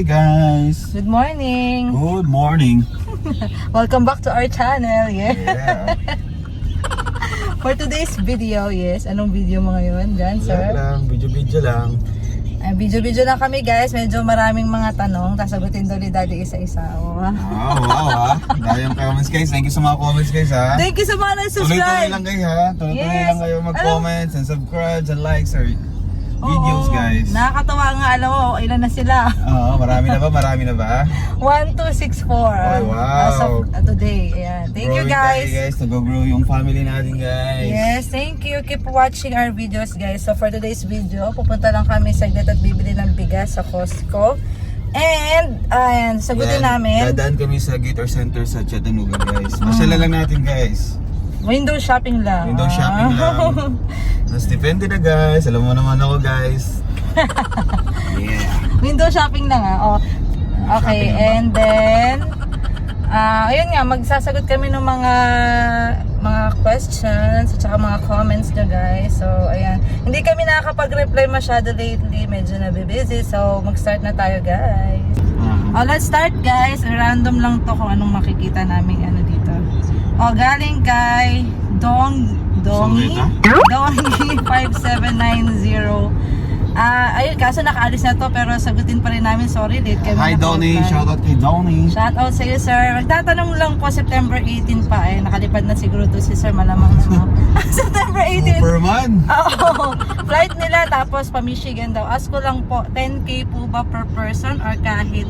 Hi guys! Good morning! Good morning! Welcome back to our channel. Yeah. Yeah! For today's video, yes. Anong video mo ngayon, Wala sir? lang, video-video lang. Ay, video-video lang kami, guys. Medyo maraming mga tanong. Tapos sagutin daw ni Daddy isa-isa. Oh. Wow, wow ha! Dahil yung comments guys, thank you sa mga comments guys ha! Thank you sa mga Tuloy-tuloy nag-subscribe. lang kayo ha! Tuloy-tuloy Yes. lang kayo mag-comments and subscribe and likes our videos Oo. guys. Nakakatawa nga, alam mo, ilan na sila. Oo, marami na ba? Marami na ba? 1, 2, 6, 4. Ay, wow. As of uh, today. Ayan. Thank you, Growing guys. tayo guys, nag-grow yung family natin guys. Yes, thank you. Keep watching our videos, guys. So, for today's video, pupunta lang kami saglit at bibili ng bigas sa Costco. And, ayan, sagutin Yan, namin. Dadaan kami sa Guitar Center sa Chattanooga guys. Masyala lang natin guys. Window shopping lang. Window shopping lang. Mas depende na guys. Alam mo naman ako guys. Yeah. Window shopping lang ah. Oh. Okay, Shopping and then, ah ayun nga, magsasagot kami ng mga mga questions at saka mga comments nyo guys. So, ayan. Hindi kami nakakapag-reply masyado lately. Medyo nabibusy. So, mag-start na tayo guys. Oh, let's start guys. Random lang to kung anong makikita namin ano dito. Oh, galing kay Dong Dongi. Dongi 5790. Ah, ayun, kaso nakaalis na to pero sagutin pa rin namin. Sorry, late kami. Hi Donnie, shout out kay Donnie. Shout out sa iyo, sir. Magtatanong lang po September 18 pa eh. Nakalipad na siguro to si sir malamang na. September 18. Superman. Oo. Flight nila tapos pa Michigan daw. Ask ko lang po, 10k po ba per person or kahit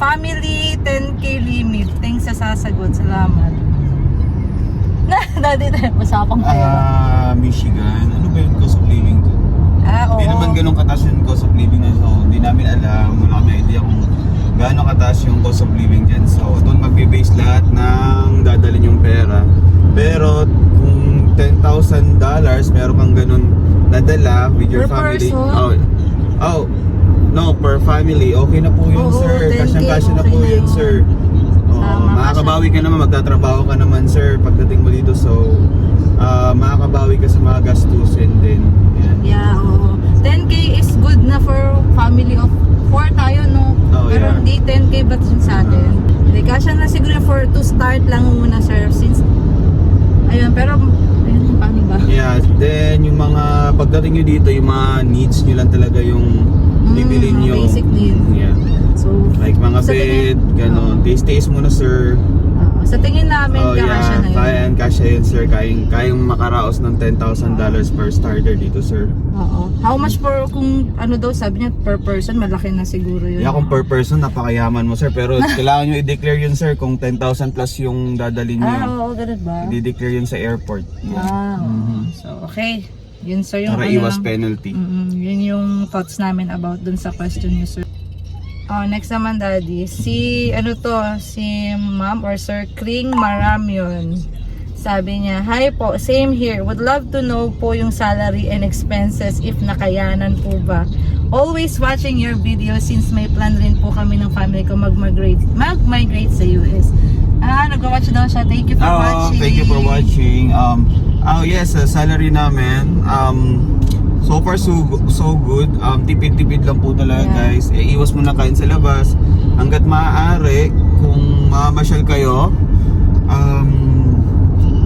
family 10k limit? Thanks sa sasagot. Salamat. Dati tayo usapang pera. Ah, Michigan. Ano ba yung cost of living to? Ah, oo. Hindi naman ganun kataas yung cost of living na so hindi namin alam. Wala kami idea kung gaano kataas yung cost of living dyan. So doon magbe-base lahat ng dadalhin yung pera. Pero kung $10,000 meron kang ganun nadala with your Per family. person? Oh, oh, no, per family. Okay na po yun, Oo, sir. 10K, Kasyang-kasya na okay po na yun, yun. sir. Makakabawi ka naman, magtatrabaho ka naman, sir, pagdating mo dito. So, ah, makakabawi ka sa mga gastusin din. Yan. Yeah, oo. 10k is good na for family of 4 tayo, no? Oh, Pero yeah. hindi 10k ba sa atin? Hindi, kasya na siguro for to start lang muna, sir. Since, ayun, pero, ayun, paano ba? Yeah, then yung mga pagdating nyo dito, yung mga needs nyo lang talaga yung bibilin Mm, nyo. basic needs. Yeah. So, Like mga Sa bed, ganon. Taste taste muna sir. oo. sa tingin namin, Oh kakasya yeah, na yun. kaya kasya yun sir. Kayang, kayang makaraos ng $10,000 per starter dito sir. Oo. How much per, kung ano daw sabi niya, per person, malaki na siguro yun. Yeah, kung per person, napakayaman mo sir. Pero kailangan nyo i-declare yun sir kung 10,000 plus yung dadalhin nyo. Ah, oo, ganun ba? I-declare yun sa airport. Yeah. Ah. Mhm. So, okay. Yun, sir, yung Para ano iwas lang. penalty. Mm, yun yung thoughts namin about dun sa question niyo, sir. Oh, next naman, Daddy. Si, ano to, si Ma'am or Sir Kring Maramyon. Sabi niya, Hi po, same here. Would love to know po yung salary and expenses if nakayanan po ba. Always watching your video since may plan rin po kami ng family ko mag-migrate, mag-migrate sa US. Ah, nag-watch daw siya. Thank you for Oh, watching. thank you for watching. Um, oh yes, sa salary namin, um, so far so, so good. Um, tipid-tipid lang po talaga Yeah. guys. Eh, iwas muna kain sa labas. Hanggat maaari, kung mamasyal kayo, um,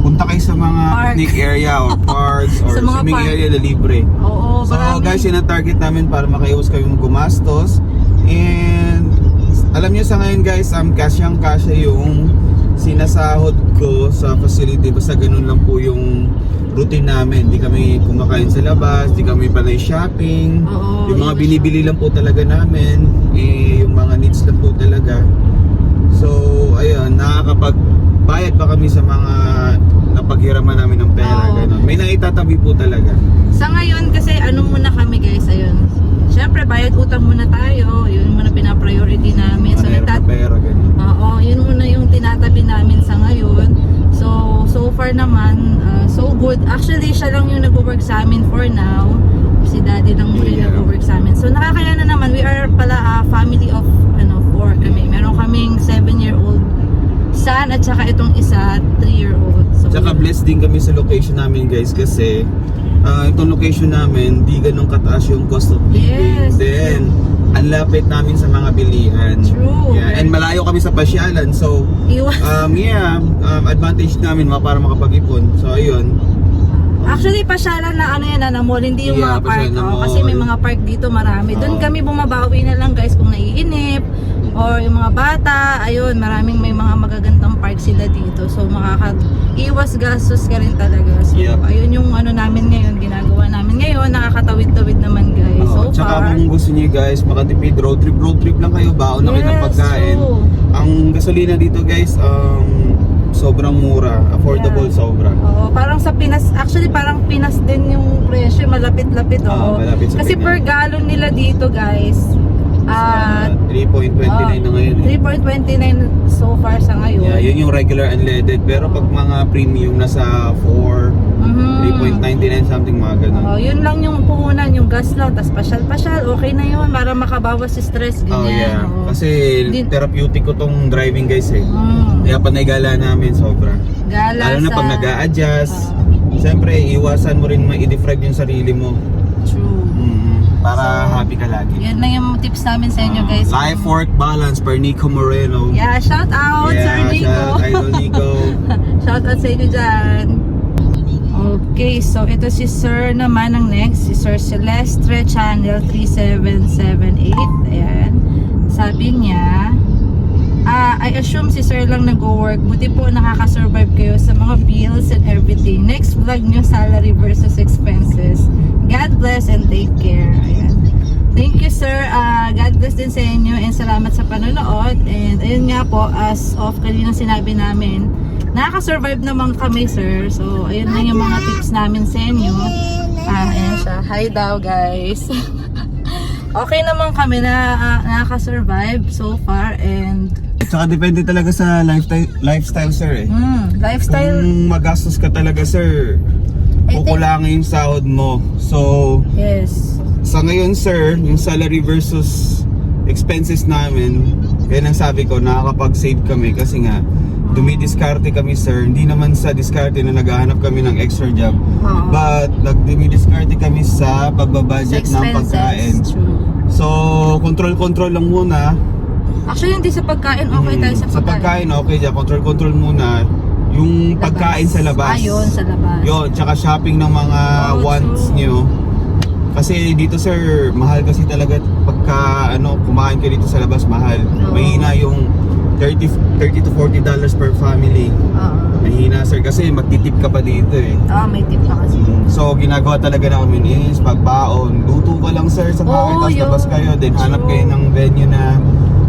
punta kayo sa mga Park. picnic area or parks or Sa mga swimming park. area na libre. Oo, So marami. guys, yun ang target namin para makaiwas kami gumastos. And alam niyo sa ngayon guys, um, kasyang kasya yung sinasahod ko sa facility. Basta ganun lang po yung routine namin. Di kami kumakain sa labas, di kami panay shopping. Oo, yung mga binibili lang po talaga namin, eh, yung mga needs lang po talaga. So, ayun, nakakapagbayad pa kami sa mga napaghiraman namin ng pera. Oo. Ganun. May naitatabi po talaga. Sa ngayon kasi ano muna kami guys, ayun. Siyempre bayad utang muna tayo, yun muna pina-priority namin. So nagtat. Oo, yun muna yung tinatabi namin sa ngayon. So so far naman uh, so good. Actually siya lang yung nagwo-work sa amin for now. Si Daddy lang muna Yeah. nagwo-work sa amin. So nakakaya na naman. We are pala a family of ano four kami. Meron kaming 7-year-old son at saka itong isa 3-year-old. So Tsaka blessed din kami sa location namin guys kasi ah, itong location namin di ganun kataas yung cost of living. Yes. Then ang lapit namin sa mga bilihan. True. Yeah, and malayo kami sa pasyalan. So, um, yeah, um, advantage namin mga para makapag-ipon. So, ayun. Actually, pasyalan na ano yan, na mall, hindi yung Yeah, mga park. Oh, kasi may mga park dito marami. Doon Oo. kami bumabawi na lang guys kung naiinip or yung mga bata, ayun, maraming may mga magagandang park sila dito. So makaka-iwas gastos ka rin talaga. So Yep. ayun yung ano namin ngayon, ginagawa namin ngayon, nakakatawid-tawid naman guys. Oo, so tsaka far. kung gusto niyo guys, makatipid, road trip, road trip lang kayo, baon na kayo ng Yes, pagkain. true. Ang gasolina dito guys, um, sobrang mura, affordable Yeah. sobra. Oo, parang sa Pinas, actually parang Pinas din yung presyo, malapit-lapit oh. malapit sa Kasi Pinas. per gallon nila dito guys, ah, Sa 3.29 na ngayon. eh. 3.29 so far sa ngayon. Yeah, yun yung regular unleaded. Pero pag mga premium nasa 4, Mhm. 3.99 something mga ganun. Oh, yun lang yung puhunan, yung gas lang, tas pasyal-pasyal, okay na yun para makabawas sa stress, Oh ganyan. yeah. Oo. Kasi Di- therapeutic ko tong driving guys eh. Mm, Kaya panay-gala namin sobra. gala Lalo na sa... pag nag adjust Oo. Siyempre, iwasan mo rin ma-defrag yung sarili mo. Para So, happy ka lagi. Yan lang yung tips namin sa inyo Ah, guys. life work balance per Nico Moreno. Yeah, shout out Sir Yeah, Nico. shout Nico. Shout out sa inyo dyan. Okay, so ito si Sir naman ang next, si Sir Celestre Channel 3778. Ayan. Sabi niya, ah, I assume si Sir lang nag-work. Buti po nakaka-survive kayo sa mga bills and everything. Next vlog nyo, salary versus expenses. God bless and take care. Ayan. Thank you sir. Ah, God bless din sa inyo and salamat sa panonood. And ayun nga po, as of kanina sinabi namin, nakaka-survive naman kami sir. So ayun lang yung mga tips namin sa inyo. Ah, ayan siya. Hi daw guys. okay naman kami na ah, nakaka-survive so far and Tsaka depende talaga sa lifestyle, lifestyle sir eh. hmm, lifestyle. Kung magastos ka talaga sir, kukulangin yung sahod mo. So, Yes. sa ngayon sir, yung salary versus expenses namin, kaya nang sabi ko, nakakapag-save kami kasi nga, dumidiskarte kami sir. Hindi naman sa diskarte na naghahanap kami ng extra job. Oo. But, nagdumidiskarte kami sa Sa pagbabudget ng pagkain. True. So, control-control lang muna. Actually, hindi sa pagkain. Okay Mm, tayo sa Sa pagkain, pagkain. okay. Control-control muna. Yung Labas. pagkain sa labas. Ah, yun, sa labas. Yun, tsaka shopping ng mga Oh, wants true. nyo. Kasi dito sir, mahal kasi talaga pagka ano, kumain ka dito sa labas, mahal. Oo. Mahina yung 30, 30 to 40 dollars per family. Oo. Mahina sir kasi magtitip ka pa dito eh. Ah, may tip pa kasi. So ginagawa talaga namin is pagbaon, luto ka lang sir sa bahay, Oo, tapos labas kayo, then hanap kayo ng venue na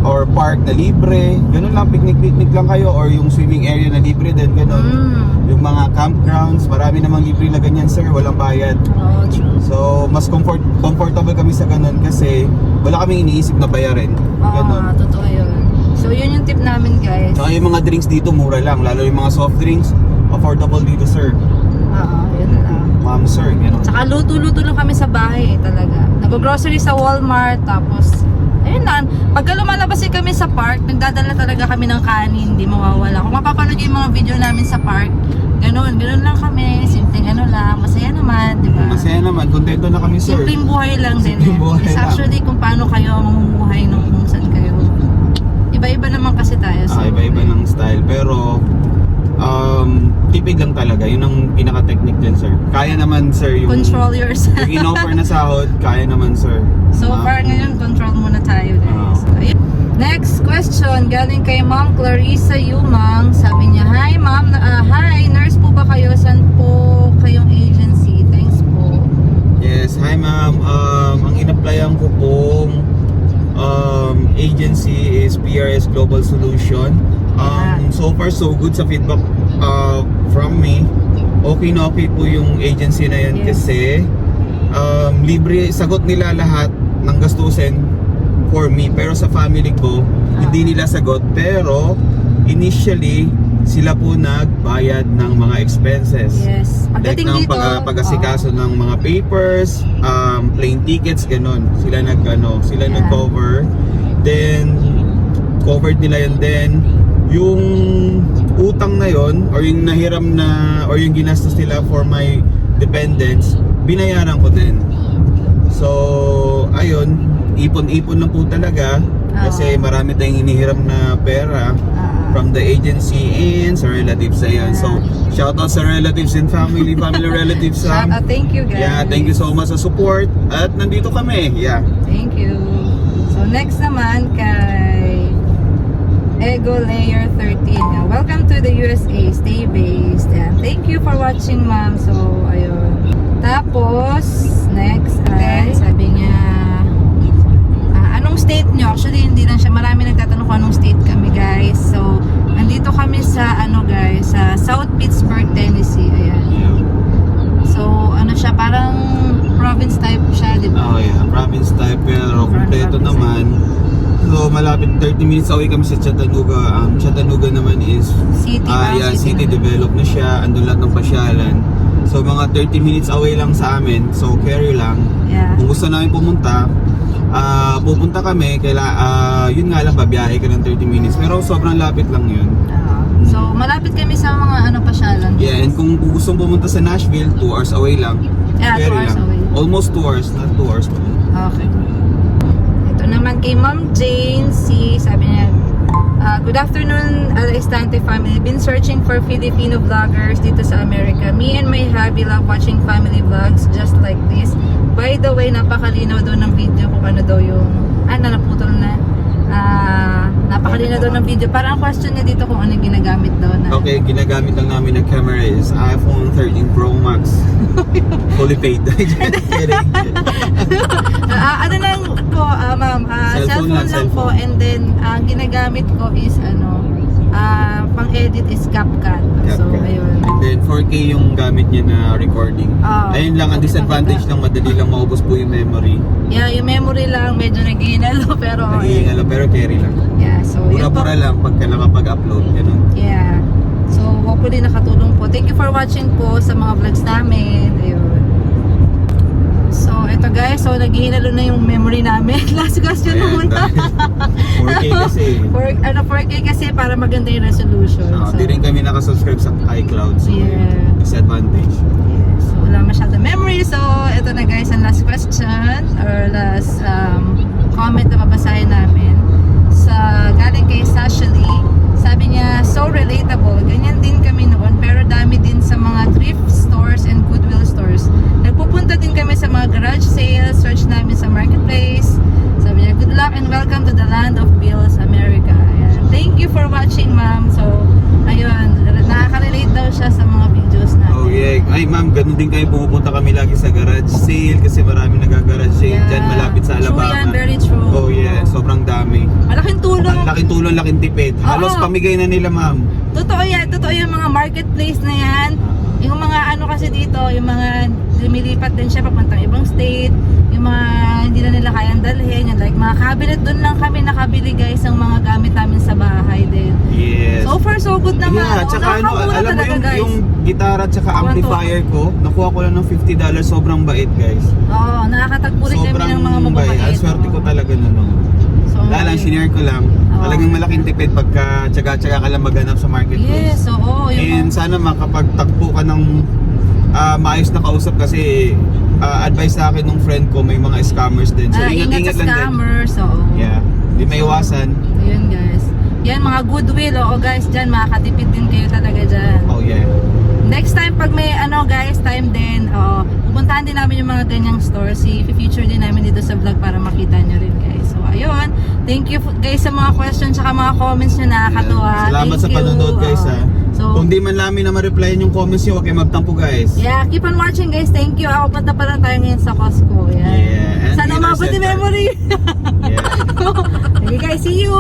or park na libre, ganun lang, picnic-picnic lang kayo or yung swimming area na libre din, ganun. Mm. Yung mga campgrounds, marami namang libre na ganyan sir, walang bayad. Oh, true. So, mas comfort comfortable kami sa ganun kasi wala kaming iniisip na bayarin. Oo, Ganun. ah, totoo yun. So, yun yung tip namin, guys. Tsaka yung mga drinks dito, mura lang. Lalo yung mga soft drinks, affordable dito sir. Oo, yun lang. Ma'am sir, ganun. Tsaka luto-luto lang kami sa bahay, talaga. Nag-grocery sa Walmart, tapos, ayun lang. Pagka lumalabas din kami sa park, nagdadala talaga kami ng kanin, hindi mawawala. Kung mapapanood yung mga video namin sa park, ganun, ganun lang kami, simpleng ano lang, masaya naman, di ba? Masaya naman, kontento na kami sir. Simpleng buhay lang din. Simpleng eh. buhay It's lang. actually kung paano kayo mamumuhay nung kung saan kayo. Iba-iba naman kasi tayo. So, Ah, iba-iba ng style. Pero, tipid lang talaga. Yun ang pinaka-technique dyan, sir. Kaya naman, sir, yung, Control yourself. yung in-offer na sahod, kaya naman, sir. So Ah, far ngayon, control muna tayo guys. Ah. Ayun. Next question, galing kay Ma'am Clarissa Yumang. Sabi niya, Hi Ma'am, ah, hi, nurse po ba kayo? Saan po kayong agency? Thanks po. Yes, hi ma'am. Um, ang in-applyan ko pong um, agency is PRS Global Solution. Um, so far so good sa feedback uh, from me. Okay na okay po yung agency na yun Yes. kasi um, libre, sagot nila lahat ng gastusin for me. Pero sa family ko, Ah. hindi nila sagot. Pero initially, sila po nagbayad ng mga expenses. Yes. Like Pagdating ng dito, pag, pag-asikaso ng mga papers, um, plane tickets, ganun. Sila nag ano, sila Yeah. nag-cover. Then covered nila yun then yung utang na yon or yung nahiram na or yung ginastos nila for my dependents, binayaran ko din. So, ayun, ipon-ipon lang po talaga kasi marami tayong inihiram na pera Ah. from the agency and sa relatives ayan. So, shout out sa relatives and family, family relatives. Shout Um, out, thank you guys. yeah, thank you so much sa support at nandito kami. Yeah. Thank you. So next naman kay Ego Layer 13. Now, welcome to the USA. Stay based. And thank you for watching, ma'am. So, ayun. Tapos, next ay, sabi niya, ah, anong state nyo? Actually, hindi lang siya. Marami nagtatanong kung anong state kami, guys. So, andito kami sa, ano guys, sa South Pittsburgh, Tennessee. Ayan. So, ano siya, parang province type siya, di ba? Oh yeah, province type pero kompleto naman. So malapit 30 minutes away kami sa Chattanooga. Um, Chattanooga naman is City, parang yeah, city na. developed na siya. Andun lahat ng pasyalan. So mga 30 minutes away lang sa amin. So carry lang. Yeah. Kung gusto namin pumunta, ah pupunta kami. Kaila, ah yun nga lang, babiyahe ka ng 30 minutes. Pero sobrang lapit lang yun. Ah, so, malapit kami sa mga ano pasyalan. Yeah, and kung gusto pumunta sa Nashville, 2 hours away lang. Yeah, two Carry hours lang. away. Almost 2 hours, not 2 hours pa. Okay. Naman kay Ma'am Jane C. Sabi niya, ah, Good afternoon, Ala Estante family. Been searching for Filipino vloggers dito sa America. Me and my hubby love watching family vlogs just like this. By the way, napakalinaw daw ng video kung ano daw yung... Ah, na naputol na. Ah, napakalinaw daw ng video. Parang ang question niya dito kung ano yung ginagamit daw na. Okay, ginagamit lang namin na camera is iPhone 13 Pro Max. Fully paid. Kidding. Ah, ano lang ma'am, ah, Cellphone cellphone, lang, lang po cellphone. and then ang ginagamit ko is ano, ah, pang-edit is CapCut. So, CapCut. ayun. And then 4K yung gamit niya na recording. Ah, Ayun lang, ang disadvantage lang, madali lang maubos po yung memory. Yeah, yung memory lang medyo naghihinalo pero Nagiging alam, pero carry lang. yeah, so po. Pura-pura lang pagka nakapag-upload. Ganun. Yeah. So, hopefully nakatulong po. Thank you for watching po sa mga vlogs namin. Ayun. Eto guys. So, naghihinalo na yung memory namin. Last question Ayan, muna. dahil 4K kasi. For, ano, 4K kasi para maganda yung resolution. Uh, so, Di rin kami nakasubscribe sa iCloud. So, Yeah. disadvantage. Yes. So, wala masyado memory. So, ito na guys, ang last question or last um, comment na babasahin namin. Sa galing kay Sasha Lee. Sabi niya, so relatable. Ganyan din kami noon, pero dami din sa mga thrift stores and stores. Nagpupunta din kami sa mga garage sales, search namin sa marketplace. Sabi niya, good luck and welcome to the land of bills, America. Ayan. Thank you for watching, ma'am. So, ayun, nakaka-relate daw siya sa mga videos natin. Oh yeah. Ay ma'am, ganun din kayo pumupunta kami lagi sa garage sale kasi marami nag-garage sale Yeah. dyan malapit sa True Alabama. yan, very true. Oh yeah, sobrang dami. Malaking tulong. Ang laking tulong, laking tipid. Halos Oo. pamigay na nila ma'am. Totoo yan, totoo yung mga marketplace na yan. Yung mga ano kasi dito, yung mga lumilipat din siya papuntang ibang state, yung mga hindi na nila kayang dalhin, yung like mga cabinet, doon lang kami nakabili guys ng mga gamit namin sa bahay din. Yes. So far so good naman. yeah, Oo, tsaka ano, alam mo talaga yung, guys. yung gitara tsaka amplifier ko, nakuha ko lang ng $50, sobrang bait guys. Oo, nakakatagpo rin kami Sobrang ng mga bait. mababait. Ang swerte ko talaga nun. no. So, Wala lang, shinare ko lang. Oo. Talagang malaking tipid pagka tsaga-tsaga ka lang maghanap sa marketplace. Yes, oo. And Yung, sana makapagtakbo ka ng ah, maayos na kausap kasi ah, advice sa akin ng friend ko may mga scammers din. So ah, ingat ingat-ingat sa lang din. scammers. Oo. Yeah. Di may iwasan. Ayun guys. Yan mga goodwill. Oo guys, dyan makakatipid din kayo talaga dyan. Oh yeah. Next time pag may ano guys, time din, oo, pupuntahan din namin yung mga ganyang store. Si feature din namin dito sa vlog para makita nyo rin guys. So ayun, thank you guys sa mga questions at mga comments nyo nakakatuwa. Yeah. Salamat Thank sa you. panonood guys Oo. ha. So, Kung di man namin na ma-replyan yung comments nyo, huwag kayo magtampo guys. yeah, keep on watching guys. Thank you. Ako punta pa lang tayo ngayon sa Costco. Yeah, and Sana umabot yung memory. Yeah. okay guys, see you!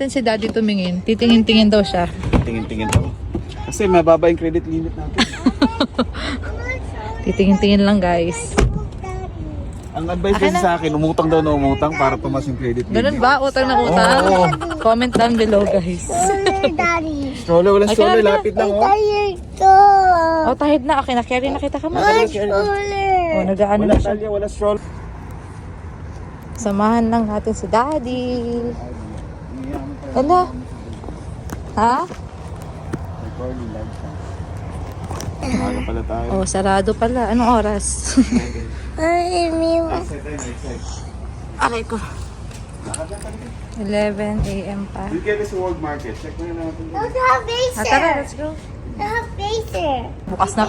Natin si daddy tumingin? Titingin-tingin daw siya. Tingin-tingin ako. Kasi mababa yung credit limit natin. Titingin-tingin lang guys. Ang advice kasi sa akin, umutang daw na umutang para tumas yung credit limit. Ganun ba? Utang na utang? Oo. Comment down below guys. Daddy. Stroller, walang Ay, stroller, kailangan lapit lang oh. Tired to. Oh, tahid na. Okay, na-carry na kita ka mo. Stroller. Oh, nag-ano Wala na siya. talya, wala stroller. Samahan lang natin si Daddy. Ala. Ha? Maaga pala tayo. Oh, sarado pala. Anong oras? Ay, mi. Aray ko. 11 a.m. pa. You get this World Market. Check mo na natin. Don't have Ah, tara, let's go. Don't have baser. Bukas na.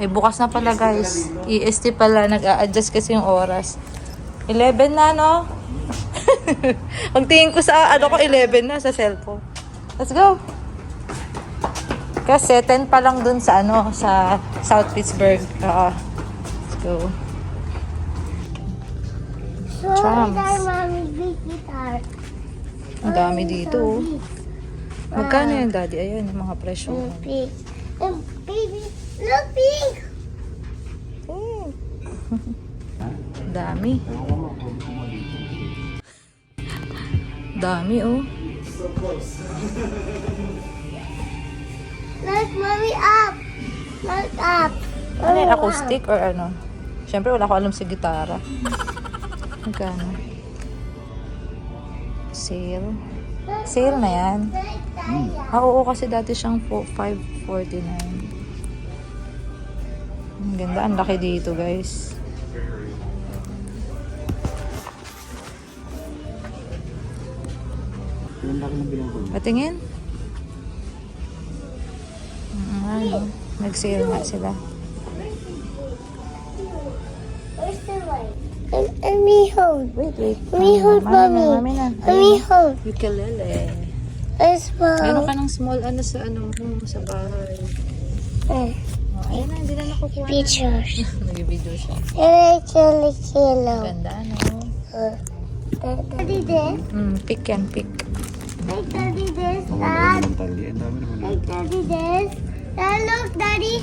Eh, bukas na pala guys. EST pala. Nag-a-adjust kasi yung oras. 11 na, no? Pagtingin ko sa, ano ko, 11 na sa cellphone. Let's go. Kasi 10 pa lang dun sa, ano, sa South Pittsburgh. Oo. Let's go. So, Trams. Ang dami dito. oh. Magkano yan, Daddy? Ayan, yung mga presyo. And baby, look big. Hmm. Dami. Dami, oh. Look, mommy, up. Look up. Ano yan, acoustic or ano? Siyempre, wala ko alam sa gitara. Magkano? Sale. Sale na yan. Ah, oo, kasi dati siyang fo- 549. Ang ganda, ang laki dito, guys. Laki ng bilang ko. Patingin. Mm, ano, nag-sale nga sila. Where's the light? And, and me hold. Wait, wait. Let me hold mommy. na. Let me hold. Ukulele. Meron mom? ka ng small ano sa ano mo sa bahay. Eh, Oh, ayun na, hindi na nakukuha. Pictures. Nag-video siya. And actually kilo. Ganda, ano? Daddy this. Mm, pick yan, pick. Daddy this. Ang Dad. Ang dami naman. Hey, daddy this. Dad, look, daddy.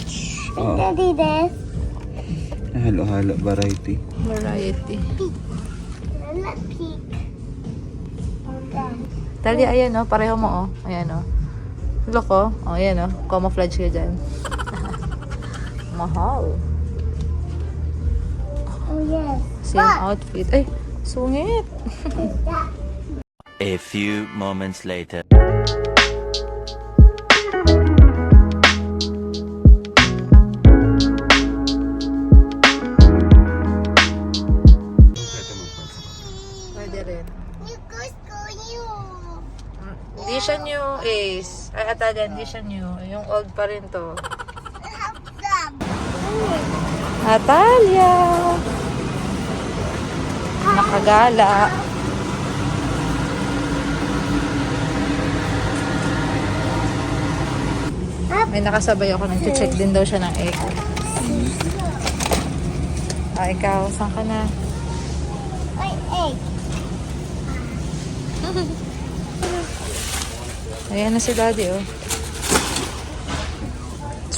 Daddy this. Halo-halo variety. Variety. Let's peek. Okay. Tali, ayan oh, pareho mo oh. Ayan oh. Look oh. Oh, ayan oh. Camouflage ka dyan. Mahal. Oh, yes. Same outfit. Ay, sungit. A few moments later. Pwede rin. You. Mm, Hindi siya new Ace. Ay, Atalia, hindi siya new. Yung old pa rin to. Have some. Atalia! Nakagala. May nakasabay ako. Nag-check din daw siya ng egg. Ah, ikaw, saan ka na? My egg. Ayan na si daddy, oh.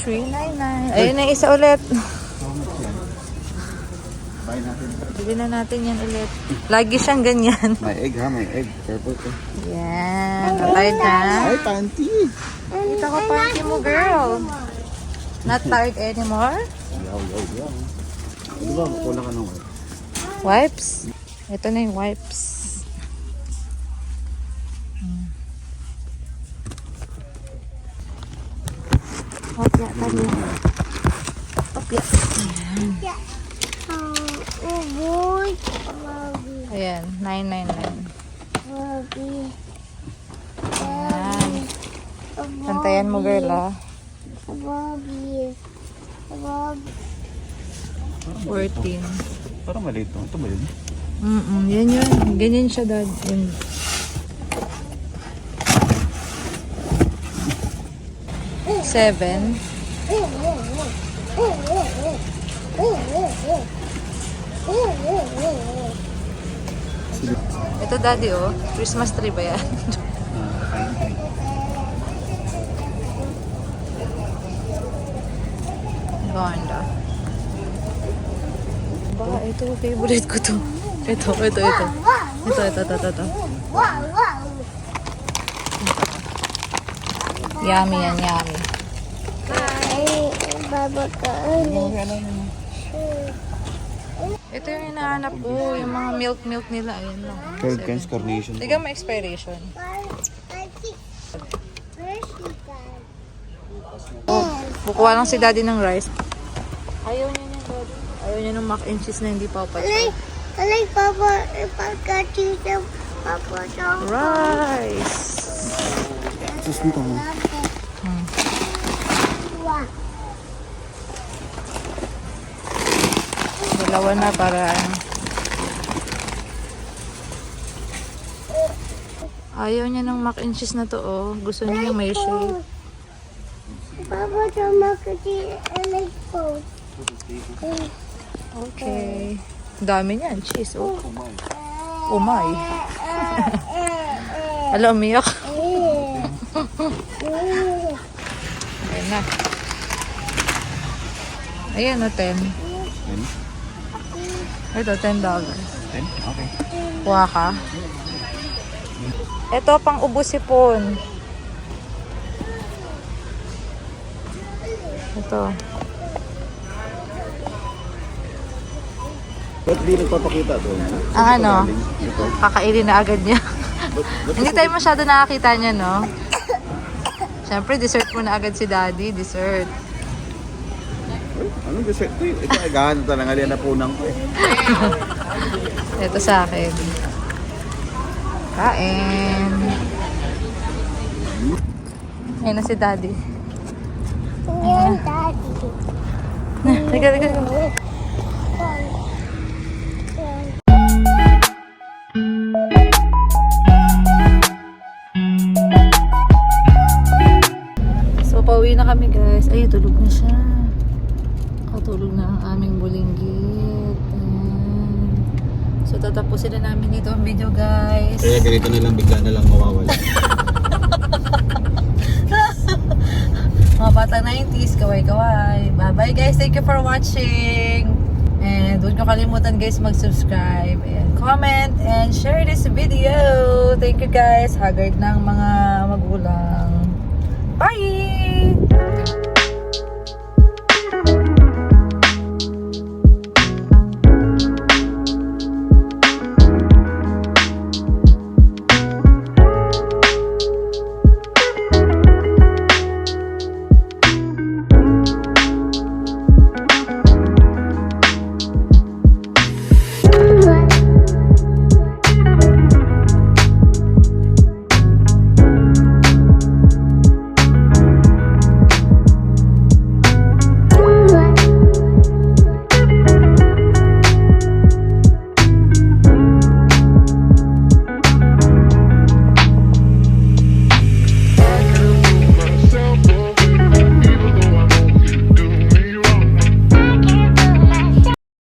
399. Ayun na isa ulit. Buy natin. Bili na natin yan ulit. Lagi siyang ganyan. May egg ha, may egg. Purple to. Yan. Natay na. Ay, panty! Kita ko party mo, girl. Not tired anymore? Yaw, yaw, yaw. Di ba, kulang ka ng egg? Wipes. Ito na yung wipes. Hmm. Opya, tali. Opya. Yeah. Boy. Bobby. Ayan, 999. Bobby. Ayan. Pantayan mo, girl, ah. Bobby. Bobby. 14. Parang maliit to. Ito ba yun? Mm-mm, yan yun. Ganyan siya, dad. Yun. Seven. Ito, daddy, oh. Christmas tree ba yan? Ganda. Ba, ito, favorite ko to. Ito, ito, ito. Ito, ito, ito, ito. ito. Yummy yan, yummy. Ay, babakain. Ito yung hinahanap ko, yung mga milk-milk nila. Ayun lang. Third Ken's carnation. Tignan mo expiration. Oh, bukuha lang si daddy ng rice. Ayaw niya ng daddy. Ayaw niya ng mac and cheese na hindi pa Alay, alay, papa, ipagkati sa papa Rice. Sus mo tama. Dalawa na para ano. Ayaw niya ng mac and cheese na to, oh. Gusto niya yung may shape. Papa sa makati, alay po. Okay. Ang dami niyan, cheese, oh. Oh my. Alam, umiyak. Ayan na. Ayan na, 10. Ito, $10. dollars. Ten? Okay. Kuha ka. Ito, pang ubos sipon. Ito. Ba't di nagpapakita doon? Ang ano? Ito. Kakainin na agad niya. Hindi tayo masyado nakakita niya, no? Siyempre, dessert mo na agad si daddy. Dessert. Dessert ko yun? Ito ay gahanda talaga. Aliyan na punang ko eh. Ito sa akin. Kain. Ayun na si daddy. Yan, daddy. Liga, liga, liga. So, pauwi na kami guys. Ay, tulog na siya. Katulog na ang aming bulinggit. Ayan. Tatapusin na namin dito ang video guys. Kaya ganito na lang bigla na lang mawawala. Mga batang 90s, kaway-kaway. Bye-bye guys. Thank you for watching. And huwag nyo kalimutan guys mag-subscribe and comment and share this video. Thank you guys. Haggard ng mga magulang.